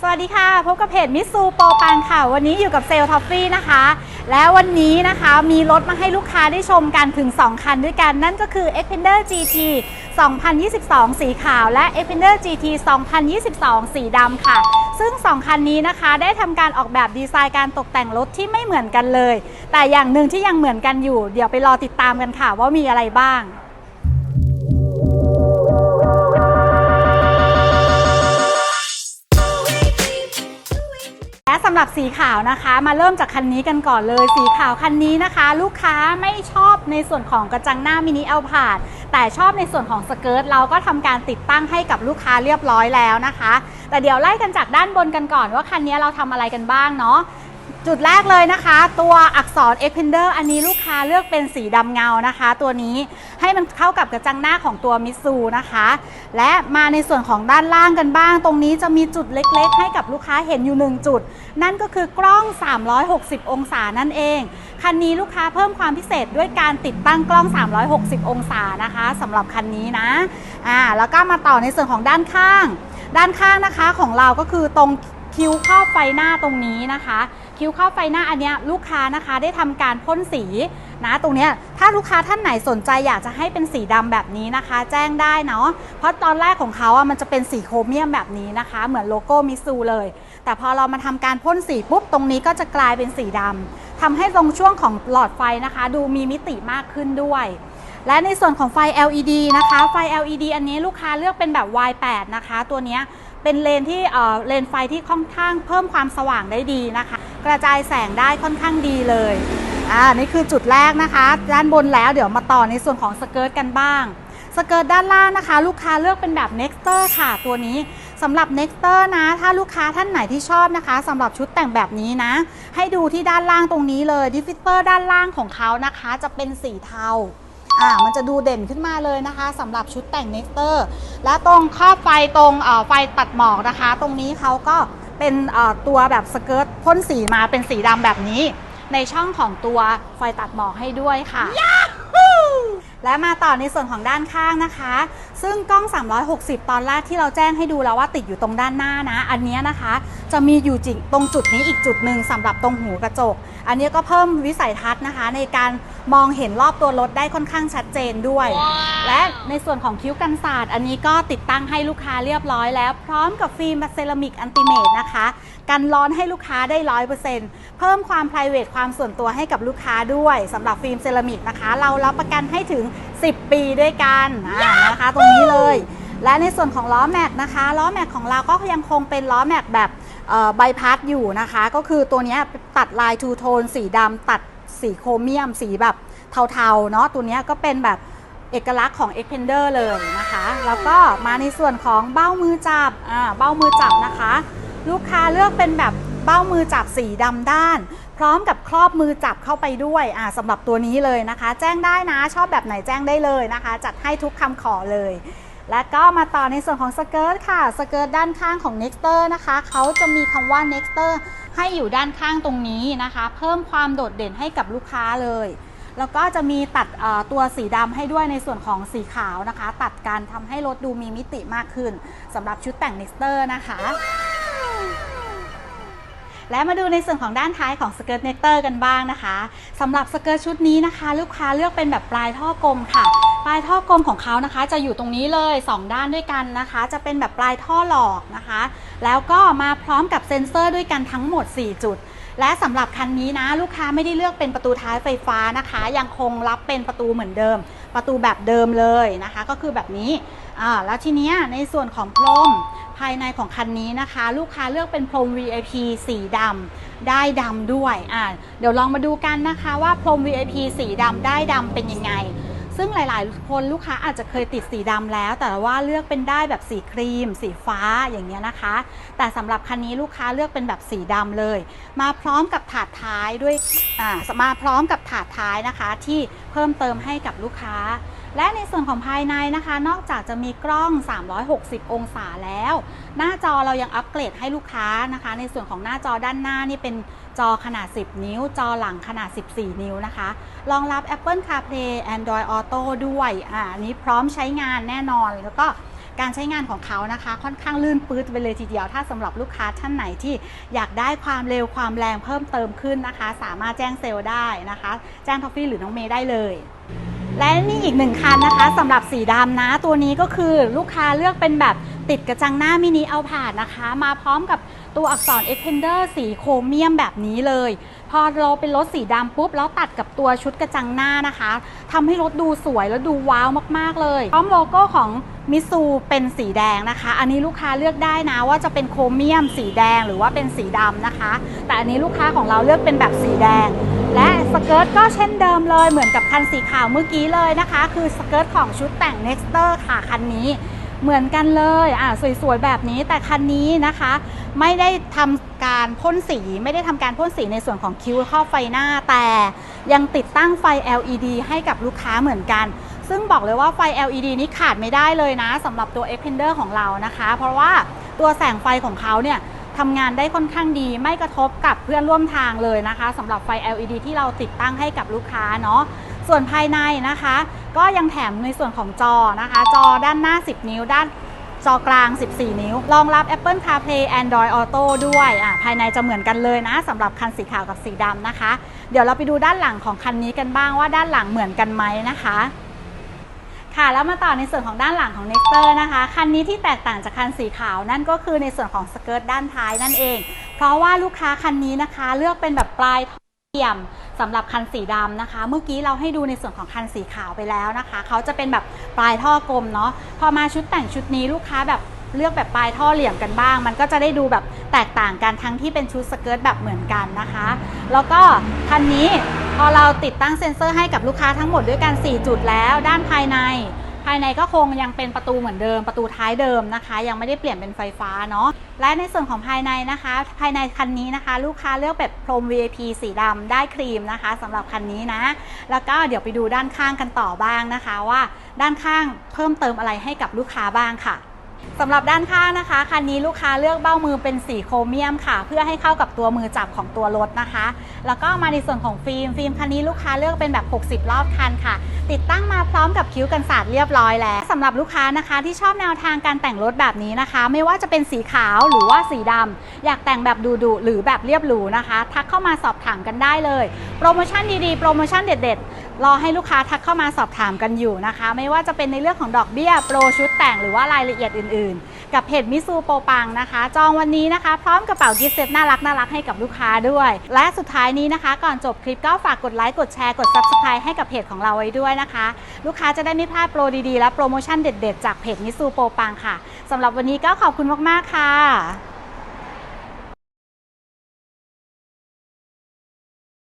สวัสดีค่ะ พบกับเพจมิสูโปรปังค่ะ วันนี้อยู่กับเซลล์ท็อฟฟี่นะคะ และวันนี้นะคะมีรถมาให้ลูกค้าได้ชมกันถึง 2 คันด้วยกัน นั่นก็คือ e x p e n d e r GT 2022 สีขาว และ e x p e n d e r GT 2022 สีดำค่ะ ซึ่ง 2 คันนี้นะคะ ได้ทำการออกแบบดีไซน์การตกแต่งรถที่ไม่เหมือนกันเลย แต่อย่างหนึ่งที่ยังเหมือนกันอยู่ เดี๋ยวไปรอติดตามกันค่ะว่ามีอะไรบ้าง และสำหรับสีขาวนะคะ มาเริ่มจากคันนี้กันก่อนเลย สีขาวคันนี้นะคะ ลูกค้าไม่ชอบในส่วนของกระจังหน้ามินิเอลพาดแต่ชอบในส่วนของสเกิร์ตเราก็ทำการติดตั้งให้กับลูกค้าเรียบร้อยแล้วนะคะ แต่เดี๋ยวไล่กันจากด้านบนกันก่อนว่าคันนี้เราทำอะไรกันบ้างเนาะ จุดแรกเลยนะคะ ตัวอักษร e x p e n d e r อันนี้ลูกค้าเลือกเป็นสีดำเงานะคะ ตัวนี้ให้มันเข้ากับกระจังหน้าของตัวมิซูนะคะ และมาในส่วนของด้านล่างกันบ้าง ตรงนี้จะมีจุดเล็กๆ ให้กับลูกค้าเห็นอยู่1จุด นั่นก็คือกล้อง 360 องศานั่นเอง คันนี้ลูกค้าเพิ่มความพิเศษด้วยการติดตั้งกล้อง 360 องศานะคะสำหรับคันนี้นะอ่าแล้วก็มาต่อในส่วนของด้านข้าง ด้านข้างนะคะของเราก็คือตรง คิ้วครอบไฟหน้าตรงนี้นะคะ คิ้วครอบไฟหน้าอันเนี้ยลูกค้านะคะได้ทำการพ่นสีนะตรงเนี้ยถ้าลูกค้าท่านไหนสนใจอยากจะให้เป็นสีดำแบบนี้นะคะ แจ้งได้เนาะเพราะตอนแรกของเขาอะมันจะเป็นสีโครเมียมแบบนี้นะคะ เหมือนโลโก้มิซูเลย แต่พอเรามาทำการพ่นสีปุ๊บตรงนี้ก็จะกลายเป็นสีดำทำให้ตรงช่วงของหลอดไฟนะคะ ดูมีมิติมากขึ้นด้วยและในส่วนของไฟ LED นะคะ ไฟ LED อันนี้ลูกค้าเลือกเป็นแบบ Y8 นะคะ ตัวนี้ เป็นเลนที่เลนไฟที่ค่อนข้างเพิ่มความสว่างได้ดีนะคะ กระจายแสงได้ค่อนข้างดีเลยอ่านี่คือจุดแรกนะคะ ด้านบนแล้วเดี๋ยวมาต่อในส่วนของสเกิร์ตกันบ้างสเกิร์ตด้านล่างนะคะ ลูกค้าเลือกเป็นแบบ Nexter ค่ะ ตัวนี้สำหรับ Nexter นะ ถ้าลูกค้าท่านไหนที่ชอบนะคะสำหรับชุดแต่งแบบนี้นะ ให้ดูที่ด้านล่างตรงนี้เลยดิฟิเตอร์ด้านล่างของเขานะคะ จะเป็นสีเทา อ่ามันจะดูเด่นขึ้นมาเลยนะคะสำหรับชุดแต่งเนคเตอร์ และตรงข้อบไฟตรงเอ่อไฟตัดหมอกนะคะ ตรงนี้เขาก็เป็นเอ่อตัวแบบสเกิร์ตพ่นสีมาเป็นสีดำแบบนี้ ในช่องของตัวไฟตัดหมอกให้ด้วยค่ะ และมาต่อในส่วนของด้านข้างนะคะ ซึ่งกล้อง 360 ตอนแรกที่เราแจ้งให้ดูแล้วว่าติดอยู่ตรงด้านหน้านะ อันเนี้ยนะคะ จะมีอยู่จริงตรงจุดนี้อีกจุดหนึ่งสำหรับตรงหูกระจก อันนี้ก็เพิ่มวิสัยทัศน์นะคะ ในการมองเห็นรอบตัวรถได้ค่อนข้างชัดเจนด้วย และในส่วนของคิ้วกันศาสตร์ อันนี้ก็ติดตั้งให้ลูกค้าเรียบร้อยแล้ว พร้อมกับฟิล์มเซรามิกอันติเมตนะคะ กันร้อนให้ลูกค้าได้ร้อยเปอร์เซ็นต์เพิ่มความ p r i v a t ความส่วนตัวให้กับลูกค้าด้วยสำหรับฟิล์มเซรามิกนะคะ เรารับประกันให้ถึง 10 ปีด้วยกันอ่านะคะ ตรงนี้เลย และในส่วนของล้อแม็กนะคะล้อแม็กของเราก็ยังคงเป็นล้อแม็กแบบใบพัดอยู่นะคะ ก็คือตัวเนี้ยตัดลายทูโทนสีดำตัดสีโครเมียม สีแบบเทาๆเนาะตัวเนี้ยก็เป็นแบบเอกลักษณ์ของ e x p e n d e r เลยนะคะ แล้วก็มาในส่วนของเบ้ามือจับ อ่า เบ้ามือจับนะคะ ลูกค้าเลือกเป็นแบบเบ้ามือจับสีดำด้าน พร้อมกับครอบมือจับเข้าไปด้วยอ่าสำหรับตัวนี้เลยนะคะ แจ้งได้นะชอบแบบไหนแจ้งได้เลยนะคะ จัดให้ทุกคำขอเลย และก็มาต่อในส่วนของสเกิร์ตค่ะสเกิร์ตด้านข้างของ Nexter นะคะเขาจะมีคำว่า Nexter ให้อยู่ด้านข้างตรงนี้นะคะ เพิ่มความโดดเด่นให้กับลูกค้าเลยแล้วก็จะมีตัดตัวสีดำให้ด้วยในส่วนของสีขาวนะคะ ตัดกันทำให้รถดูมีมิติมากขึ้นสำหรับชุดแต่ง Nexter นะคะ และมาดูในส่วนของด้านท้ายของสเกิร์ตเน c เตอร์กันบ้างนะคะสำหรับสเกิร์ตชุดนี้นะคะ ลูกค้าเลือกเป็นแบบปลายท่อกลมค่ะปลายท่อกลมของเขานะคะ จะอยู่ตรงนี้เลย 2 ด้านด้วยกันนะคะ จะเป็นแบบปลายท่อหลอกนะคะ แล้วก็มาพร้อมกับเซ็นเซอร์ด้วยกันทั้งหมด 4 จุด และสำหรับคันนี้นะ ลูกค้าไม่ได้เลือกเป็นประตูท้ายไฟฟ้านะคะ ยังคงรับเป็นประตูเหมือนเดิม ประตูแบบเดิมเลยนะคะ ก็คือแบบนี้ อ่าแล้วทีเนี้ยในส่วนของพรมภายในของคันนี้นะคะ ลูกค้าเลือกเป็นพรม VIP สีดำได้ดำด้วยอ่าเดี๋ยวลองมาดูกันนะคะว่าพรม VIP สีดำได้ดำเป็นยังไง ซึ่งหลาย ๆ คนลูกค้าอาจจะเคยติดสีดำแล้ว แต่ว่าเลือกเป็นได้แบบสีครีม สีฟ้าอย่างเงี้ยนะคะ แต่สำหรับคันนี้ลูกค้าเลือกเป็นแบบสีดำเลย มาพร้อมกับถาดท้ายด้วยอ่ามาพร้อมกับถาดท้ายนะคะ ที่เพิ่มเติมให้กับลูกค้า และในส่วนของภายในนะคะ นอกจากจะมีกล้อง 360 องศาแล้ว หน้าจอเรายังอัปเกรดให้ลูกค้านะคะ ในส่วนของหน้าจอด้านหน้านี่เป็นจอขนาด 10 นิ้ว จอหลังขนาด 14 นิ้วนะคะ รองรับ Apple CarPlay Android Auto ด้วยอ่าอันนี้พร้อมใช้งานแน่นอนแล้วก็การใช้งานของเขานะคะ ค่อนข้างลื่นปื๊ดไปเลยทีเดียว ถ้าสำหรับลูกค้าท่านไหนที่อยากได้ความเร็วความแรงเพิ่มเติมขึ้นนะคะ สามารถแจ้งเซลล์ได้นะคะ แจ้งทอฟฟี่หรือน้องเมย์ได้เลย และนี่อีกหนึ่งคันนะคะสำหรับสีดำนะ ตัวนี้ก็คือลูกค้าเลือกเป็นแบบติดกระจังหน้ามินิเอาผ่านนะคะ มาพร้อมกับตัวอักษร Extender สีโครเมียมแบบนี้เลย พอเราเป็นรถสีดำปุ๊บ แล้วตัดกับตัวชุดกระจังหน้านะคะทำให้รถดูสวยแล้วดูว้าวมากๆเลย พร้อมโลโก้ของมิซูเป็นสีแดงนะคะ อันนี้ลูกค้าเลือกได้นะว่าจะเป็นโครเมียมสีแดงหรือว่าเป็นสีดำนะคะ แต่อันนี้ลูกค้าของเราเลือกเป็นแบบสีแดง และสเกิร์ตก็เช่นเดิมเลยเหมือนกับคันสีขาวเมื่อกี้เลยนะคะ คือสเกิร์ตของชุดแต่ง Nexter ค่ะคันนี้เหมือนกันเลยอะสวยๆ แบบนี้แต่คันนี้นะคะ ไม่ได้ทำการพ่นสี ไม่ได้ทำการพ่นสีในส่วนของคิ้วข้อไฟหน้าแต่ยังติดตั้งไฟ LED ให้กับลูกค้าเหมือนกัน ซึ่งบอกเลยว่าไฟ LED นี้ขาดไม่ได้เลยนะสำหรับตัว Expander ของเรานะคะ เพราะว่าตัวแสงไฟของเขาเนี่ย ทำงานได้ค่อนข้างดีไม่กระทบกับเพื่อนร่วมทางเลยนะคะสำหรับไฟ LED ที่เราติดตั้งให้กับลูกค้าเนาะส่วนภายในนะคะ ก็ยังแถมในส่วนของจอนะคะ จอด้านหน้า 10 นิ้วด้านจอกลาง 14 นิ้ว รองรับ Apple CarPlay Android Auto ด้วยอะภายในจะเหมือนกันเลยนะสำหรับคันสีขาวกับสีดำนะคะ เดี๋ยวเราไปดูด้านหลังของคันนี้กันบ้างว่าด้านหลังเหมือนกันไหมนะคะ ค่ะแล้วมาต่อในส่วนของด้านหลังของ Nexter นะคะ คันนี้ที่แตกต่างจากคันสีขาวนั่นก็คือในส่วนของสเกิร์ตด้านท้ายนั่นเอง เพราะว่าลูกค้าคันนี้นะคะเลือกเป็นแบบปลายท่อเหลี่ยมสำหรับคันสีดำนะคะ เมื่อกี้เราให้ดูในส่วนของคันสีขาวไปแล้วนะคะ เขาจะเป็นแบบปลายท่อกลมเนาะพอมาชุดแต่งชุดนี้ลูกค้าแบบเลือกแบบปลายท่อเหลี่ยมกันบ้าง มันก็จะได้ดูแบบแตกต่างกันทั้งที่เป็นชุดสเกิร์ตแบบเหมือนกันนะคะ แล้วก็คันนี้ พอเราติดตั้งเซ็นเซอร์ให้กับลูกค้าทั้งหมดด้วยกัน 4 จุดแล้ว ด้านภายใน ภายในก็คงยังเป็นประตูเหมือนเดิม ประตูท้ายเดิมนะคะ ยังไม่ได้เปลี่ยนเป็นไฟฟ้าเนาะและในส่วนของภายในนะคะ ภายในคันนี้นะคะ ลูกค้าเลือกแบบพรม VIP สีดำได้ครีมนะคะสำหรับคันนี้นะ แล้วก็เดี๋ยวไปดูด้านข้างกันต่อบ้างนะคะว่า ด้านข้างเพิ่มเติมอะไรให้กับลูกค้าบ้างค่ะ สำหรับด้านข้างนะคะ คันนี้ลูกค้าเลือกเบ้ามือเป็นสีโครเมียมค่ะ เพื่อให้เข้ากับตัวมือจับของตัวรถนะคะ แล้วก็มาในส่วนของฟิล์ม ฟิล์มคันนี้ลูกค้าเลือกเป็นแบบ 60 รอบคันค่ะ ติดตั้งมาพร้อมกับคิ้วกันสาดเรียบร้อยแล้วสำหรับลูกค้านะคะ ที่ชอบแนวทางการแต่งรถแบบนี้นะคะ ไม่ว่าจะเป็นสีขาวหรือว่าสีดำอยากแต่งแบบดุๆหรือแบบเรียบหรูนะคะ ทักเข้ามาสอบถามกันได้เลย โปรโมชั่นดีๆ โปรโมชั่นเด็ด ๆ รอให้ลูกค้าทักเข้ามาสอบถามกันอยู่นะคะ ไม่ว่าจะเป็นในเรื่องของดอกเบี้ยโปรชุด แต่งหรือว่ารายละเอียดอื่น ๆ กับเพจมิซูโปปังนะคะ จองวันนี้นะคะ พร้อมกระเป๋ากิฟต์เซตน่ารักน่ารักให้กับลูกค้าด้วย และสุดท้ายนี้นะคะ ก่อนจบคลิปก็ฝากกดไลค์กดแชร์กด Subscribe ให้กับเพจของเราไว้ด้วยนะคะ ลูกค้าจะได้ไม่พลาดโปรดีๆ และโปรโมชั่นเด็ด ๆ จากเพจมิซูโปปังค่ะสำหรับวันนี้ก็ขอบคุณมากๆค่ะ